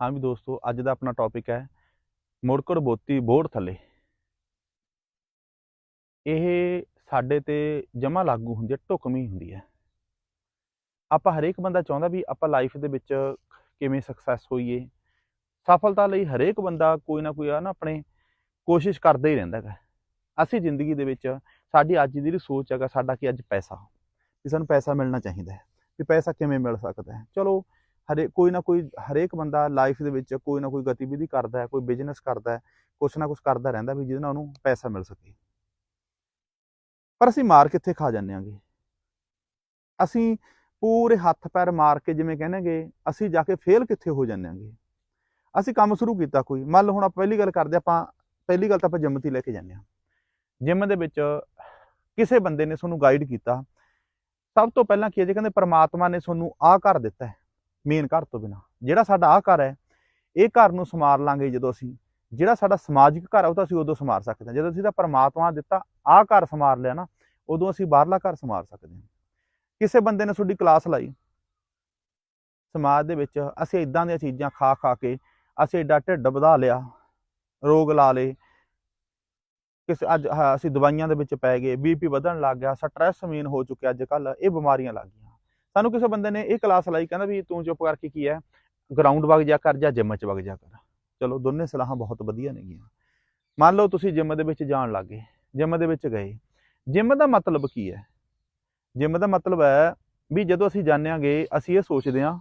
ਹਾਂ ਵੀ ਦੋਸਤੋ, ਅੱਜ ਦਾ ਆਪਣਾ ਟੌਪਿਕ ਹੈ ਮੁੜਕੜ ਬੋਤੀ ਬੋੜ ਥੱਲੇ। ਇਹ ਸਾਡੇ ਤੇ ਜਮਾ ਲਾਗੂ ਹੁੰਦੀ ਹੈ ਢੁਕਵੀਂ ਹੁੰਦੀ ਹੈ। ਆਪਾਂ ਹਰੇਕ ਬੰਦਾ ਚਾਹੁੰਦਾ ਵੀ ਆਪਾਂ ਲਾਈਫ ਦੇ ਵਿੱਚ ਕਿਵੇਂ ਸਕਸੈਸ ਹੋਈਏ। ਸਫਲਤਾ ਲਈ ਹਰੇਕ ਬੰਦਾ ਕੋਈ ਨਾ ਕੋਈ ਆ ਨਾ ਆਪਣੇ ਕੋਸ਼ਿਸ਼ ਕਰਦਾ ਹੀ ਰਹਿੰਦਾ ਹੈ ਅਸੀਂ ਜ਼ਿੰਦਗੀ ਦੇ ਵਿੱਚ ਸਾਡੀ ਅੱਜ ਦੀ ਜਿਹੜੀ ਸੋਚ ਹੈਗਾ, ਸਾਡਾ ਕਿ ਅੱਜ ਪੈਸਾ? ਵੀ ਸਾਨੂੰ ਪੈਸਾ ਮਿਲਣਾ ਚਾਹੀਦਾ ਹੈ। ਵੀ ਪੈਸਾ ਕਿਵੇਂ ਮਿਲ ਸਕਦਾ ਹੈ? ਚਲੋ ਹਰੇ, ਕੋਈ ਨਾ ਕੋਈ ਹਰੇਕ ਬੰਦਾ ਲਾਈਫ ਦੇ ਵਿੱਚ ਕੋਈ ਨਾ ਕੋਈ ਗਤੀਵਿਧੀ ਕਰਦਾ ਹੈ, ਕੋਈ ਬਿਜ਼ਨਸ ਕਰਦਾ ਹੈ, ਕੁਛ ਨਾ ਕੁਛ ਕਰਦਾ ਰਹਿੰਦਾ ਵੀ ਜਿਹਦੇ ਨਾਲ ਉਹਨੂੰ ਪੈਸਾ ਮਿਲ ਸਕੇ। ਪਰ ਅਸੀਂ ਮਾਰ ਕਿੱਥੇ ਖਾ ਜਾਂਦੇ ਆਂਗੇ ਅਸੀਂ ਪੂਰੇ ਹੱਥ ਪੈਰ ਮਾਰ ਕੇ ਜਿਵੇਂ ਕਹਿੰਨੇਗੇ ਅਸੀਂ ਜਾ ਕੇ ਫੇਲ ਕਿੱਥੇ ਹੋ ਜਾਂਦੇ ਆਂਗੇ ਅਸੀਂ ਕੰਮ ਸ਼ੁਰੂ ਕੀਤਾ ਕੋਈ। ਮੰਨ ਲਓ ਹੁਣ ਆਪਾਂ ਪਹਿਲੀ ਗੱਲ ਕਰਦੇ ਆਪਾਂ ਪਹਿਲੀ ਗੱਲ ਤਾਂ ਆਪਾਂ ਜਿੰਮ ਤੇ ਲੈ ਕੇ ਜਾਂਦੇ ਹਾਂ। ਜਿੰਮ ਦੇ ਵਿੱਚ ਕਿਸੇ ਬੰਦੇ ਨੇ ਤੁਹਾਨੂੰ ਗਾਈਡ ਕੀਤਾ। ਸਭ ਤੋਂ ਪਹਿਲਾਂ ਕੀ ਹੈ, ਜੇ ਕਹਿੰਦੇ ਪ੍ਰਮਾਤਮਾ ਨੇ ਤੁਹਾਨੂੰ ਆਹ ਕਰ ਦਿੱਤਾ ਮੇਨ ਘਰ ਤੋਂ ਬਿਨਾ। ਜਿਹੜਾ ਸਾਡਾ ਆਹ ਘਰ ਹੈ, ਇਹ ਘਰ ਨੂੰ ਸਮਾਰ ਲਾਂਗੇ ਜਦੋਂ ਅਸੀਂ। ਜਿਹੜਾ ਸਾਡਾ ਸਮਾਜਿਕ ਘਰ ਹੈ ਉਹ ਤਾਂ ਅਸੀਂ ਉਦੋਂ ਸਮਾਰ ਸਕਦੇ ਹਾਂ। ਜਦੋਂ ਅਸੀਂ ਤਾਂ ਪਰਮਾਤਮਾ ਦਿੱਤਾ, ਆਹ ਘਰ ਸਮਾਰ ਲਿਆ ਨਾ, ਉਦੋਂ ਅਸੀਂ ਬਾਹਰਲਾ ਘਰ ਸਮਾਰ ਸਕਦੇ ਹਾਂ। ਕਿਸੇ ਬੰਦੇ ਨੇ ਤੁਹਾਡੀ ਕਲਾਸ ਲਾਈ। ਸਮਾਜ ਦੇ ਵਿੱਚ ਅਸੀਂ ਇਦਾਂ ਦੀਆਂ ਚੀਜ਼ਾਂ ਖਾ ਖਾ ਕੇ, ਅਸੀਂ ਏਡਾ ਢਿੱਡ ਵਧਾ ਲਿਆ, ਰੋਗ ਲਾ ਲਏ। ਕਿਸੇ ਅੱਜ ਅਸੀਂ ਦਵਾਈਆਂ ਦੇ ਵਿੱਚ ਪੈ ਗਏ ਬੀਪੀ ਵਧਣ ਲੱਗ ਗਿਆ ਸਟ੍ਰੈਸ ਮੇਨ ਹੋ ਚੁੱਕਿਆ ਅੱਜ ਕੱਲ ਇਹ ਬਿਮਾਰੀਆਂ ਲੱਗ ਗਈਆਂ। ਸਾਨੂੰ ਕਿਸੇ ਬੰਦੇ ਨੇ ਇਹ ਕਲਾਸ ਲਾਈ ਕਹਿੰਦਾ ਵੀ ਤੂੰ ਚੁੱਪ ਕਰਕੇ ਕੀ ਹੈ? ਗਰਾਊਂਡ ਵਗ ਜਾ ਕਰ ਜਾਂ ਜਿਮ 'ਚ ਵਗ ਜਾ ਕਰ। ਚਲੋ ਦੋਨੇ ਸਲਾਹਾਂ ਬਹੁਤ ਵਧੀਆ ਨੇਗੀਆਂ। ਮੰਨ ਲਓ ਤੁਸੀਂ ਜਿਮ ਦੇ ਵਿੱਚ ਜਾਣ ਲੱਗੇ ਜਿਮ ਦੇ ਵਿੱਚ ਗਏ। ਜਿਮ ਦਾ ਮਤਲਬ ਕੀ ਹੈ? ਜਿਮ ਦਾ ਮਤਲਬ ਹੈ ਵੀ ਜਦੋਂ ਅਸੀਂ ਜਾਂਦੇ ਆਂਗੇ ਅਸੀਂ ਇਹ ਸੋਚਦੇ ਹਾਂ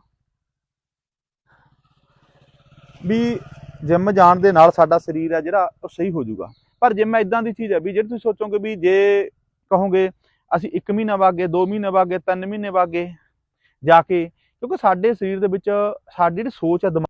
ਵੀ ਜਿਮ ਜਾਣ ਦੇ ਨਾਲ ਸਾਡਾ ਸਰੀਰ ਹੈ ਜਿਹੜਾ, ਉਹ ਸਹੀ ਹੋ ਜਾਊਗਾ। ਪਰ ਜਿਮ ਇਦਾਂ ਦੀ ਚੀਜ਼ ਹੈ ਵੀ ਜਿਹੜੀ ਤੁਸੀਂ ਸੋਚੋਗੇ ਵੀ ਜੇ ਕਹੋਗੇ ਅਸੀਂ 1 ਮਹੀਨਾ ਵਾਗੇ 2 ਮਹੀਨੇ ਵਾਗੇ 3 ਮਹੀਨੇ ਵਾਗੇ ਜਾ ਕੇ, ਕਿਉਂਕਿ ਸਾਡੇ ਸਰੀਰ ਦੇ ਵਿੱਚ, ਸਾਡੀ ਜਿਹੜੀ ਸੋਚ ਹੈ ਦਿਮਾਗ